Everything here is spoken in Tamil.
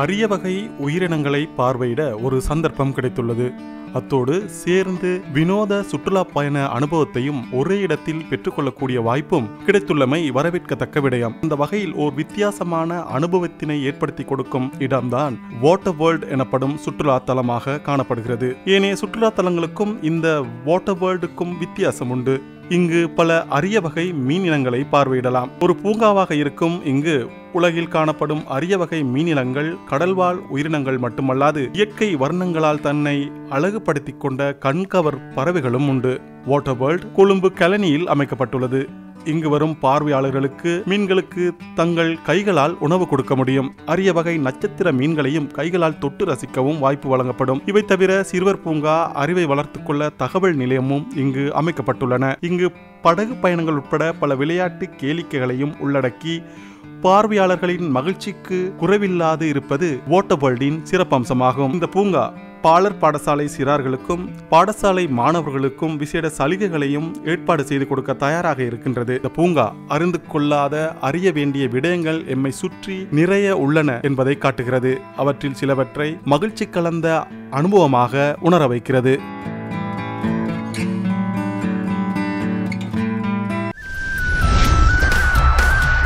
அரிய வகை உயிரினங்களை பார்வையிட ஒரு சந்தர்ப்பம் கிடைத்துள்ளது. அத்தோடு சேர்ந்து வினோத சுற்றுலா பயண அனுபவத்தையும் ஒரே இடத்தில் பெற்றுக்கொள்ளக்கூடிய வாய்ப்பும் கிடைத்துள்ளமை வரவேற்கத்தக்க விடயம். இந்த வகையில் ஓர் வித்தியாசமான அனுபவத்தினை ஏற்படுத்தி கொடுக்கும் இடம்தான் வாட்டர் வேர்ல்ட் எனப்படும் சுற்றுலா தலமாக காணப்படுகிறது. ஏனைய சுற்றுலா தலங்களுக்கும் இந்த வாட்டர் வேர்ல்டுக்கும் வித்தியாசம் உண்டு. இங்கு பல அரிய வகை மீனினங்களை பார்வையிடலாம். ஒரு பூங்காவாக இருக்கும் இங்கு உலகில் காணப்படும் அரிய வகை மீனினங்கள் கடல்வாழ் உயிரினங்கள் மட்டுமல்லாது இயற்கை வர்ணங்களால் தன்னை அழகுபடுத்திக் கொண்ட கண்கவர் பறவைகளும் உண்டு. வாட்டர் வேர்ல்ட் கொழும்பு கலனியில் அமைக்கப்பட்டுள்ளது. இங்கு வரும் பார்வையாளர்களுக்கு மீன்களுக்கு தங்கள் கைகளால் உணவு கொடுக்க முடியும். அரிய வகை நட்சத்திர மீன்களையும் கைகளால் தொட்டு ரசிக்கவும் வாய்ப்பு வழங்கப்படும். இவை தவிர சிறுவர் பூங்கா அறிவை வளர்த்துக் கொள்ள தகவல் நிலையமும் இங்கு அமைக்கப்பட்டுள்ளன. இங்கு படகு பயணங்கள் உட்பட பல விளையாட்டு கேளிக்கைகளையும் உள்ளடக்கி பார்வையாளர்களின் மகிழ்ச்சிக்கு குறைவில்லாது இருப்பது வாட்டர் வேர்ல்டின் சிறப்பம்சமாகும். இந்த பூங்கா பாலர் பாடசாலை சிறார்களுக்கும் பாடசாலை மாணவர்களுக்கும் விசேட சலுகைகளையும் ஏற்பாடு செய்து கொடுக்க தயாராக இருக்கின்றது. இந்த பூங்கா அறிந்து கொள்ளாத அறிய வேண்டிய விடயங்கள் எம்மை சுற்றி நிறைய உள்ளன என்பதை காட்டுகிறது. அவற்றில் சிலவற்றை மகிழ்ச்சி கலந்த அனுபவமாக உணர வைக்கிறது.